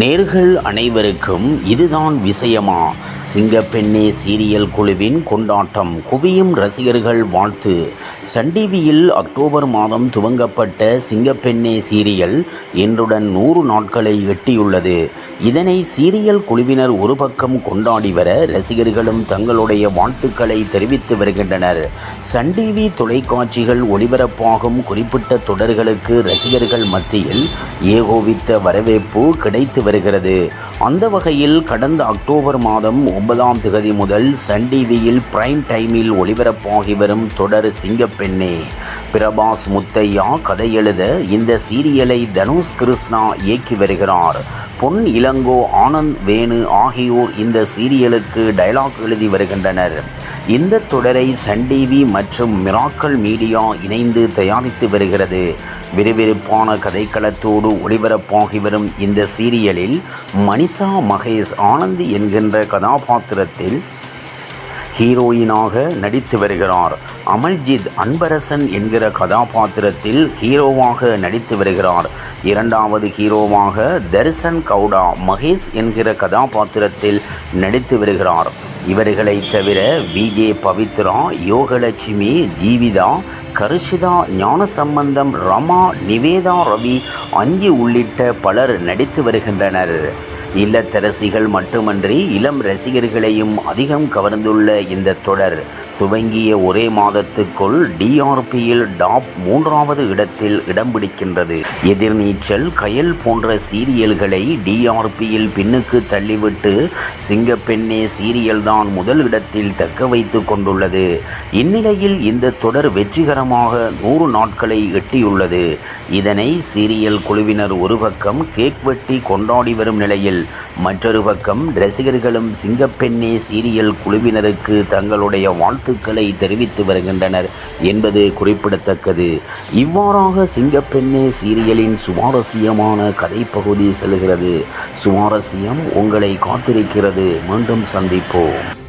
நேர்கள் அனைவருக்கும் இதுதான் விஷயமா. சிங்கப்பெண்ணே சீரியல் குழுவின் கொண்டாட்டம் குவியும் ரசிகர்கள் வாழ்த்து. சன் டிவியில் அக்டோபர் மாதம் துவங்கப்பட்ட சிங்கப்பெண்ணே சீரியல் இன்றுடன் நூறு நாட்களை எட்டியுள்ளது. இதனை சீரியல் குழுவினர் ஒரு பக்கம் கொண்டாடி வர ரசிகர்களும் தங்களுடைய வாழ்த்துக்களை தெரிவித்து வருகின்றனர். சன் டிவி தொலைக்காட்சிகள் ஒளிபரப்பாகும் குறிப்பிட்ட தொடர்களுக்கு ரசிகர்கள் மத்தியில் ஏகோபித்த வரவேற்பு கிடைத்து வருகிறது. அந்த வகையில் கடந்த அக்டோபர் மாதம் ஒன்பதாம் திகதி முதல் சன் டிவியில் பிரைம் டைமில் ஒளிபரப்பாகி வரும் தொடர் சிங்கப்பெண்ணே. பிரபாஸ் முத்தையா கதை எழுத இந்த சீரியலை தனுஷ் கிருஷ்ணா இயக்கி வருகிறார். பொன் இளங்கோ ஆனந்த் வேணு ஆகியோர் இந்த சீரியலுக்கு டயலாக் எழுதி வருகின்றனர். இந்த தொடரை சன் டிவி மற்றும் மிராக்கல் மீடியா இணைந்து தயாரித்து வருகிறது. விறுவிறுப்பான கதைக்களத்தோடு ஒளிபரப்பாகி வரும் இந்த சீரியலில் மனிஷா மகேஷ் ஆனந்த் என்கின்ற கதாபாத்திரத்தில் ஹீரோயினாக நடித்து வருகிறார். அமல்ஜித் அன்பரசன் என்கிற கதாபாத்திரத்தில் ஹீரோவாக நடித்து வருகிறார். இரண்டாவது ஹீரோவாக தர்சன் கவுடா மகேஷ் என்கிற கதாபாத்திரத்தில் நடித்து வருகிறார். இவர்களை தவிர விஜே பவித்ரா யோகலட்சுமி ஜீவிதா கருஷிதா ஞானசம்பந்தம் ரமா நிவேதா ரவி அஞ்சு உள்ளிட்ட பலர் நடித்து வருகின்றனர். இல்லத்தரசிகள் மட்டுமன்றி இளம் ரசிகர்களையும் அதிகம் கவர்ந்துள்ள இந்த தொடர் துவங்கிய ஒரே மாதத்துக்குள் டிஆர்பியில் டாப் மூன்றாவது இடத்தில் இடம் பிடிக்கின்றது. எதிர்நீச்சல் கயல் போன்ற சீரியல்களை டிஆர்பியில் பின்னுக்கு தள்ளிவிட்டு சிங்கப்பெண்ணே சீரியல் தான் முதல் இடத்தில் தக்க வைத்து கொண்டுள்ளது. இந்நிலையில் இந்த தொடர் வெற்றிகரமாக நூறு நாட்களை எட்டியுள்ளது. இதனை சீரியல் குழுவினர் ஒரு பக்கம் கேக் வெட்டி கொண்டாடி வரும் நிலையில் மற்றொரு பக்கம் ரசிகர்களும் சிங்கப்பெண்ணே சீரியல் குழுவினருக்கு தங்களுடைய வாழ்த்துக்களை தெரிவித்து வருகின்றனர் என்பது குறிப்பிடத்தக்கது. இவ்வாறாக சிங்கப்பெண்ணே சீரியலின் சுவாரஸ்யமான கதைப்பகுதி செல்கிறது. சுவாரஸ்யம் உங்களை காத்திருக்கிறது. மீண்டும் சந்திப்போம்.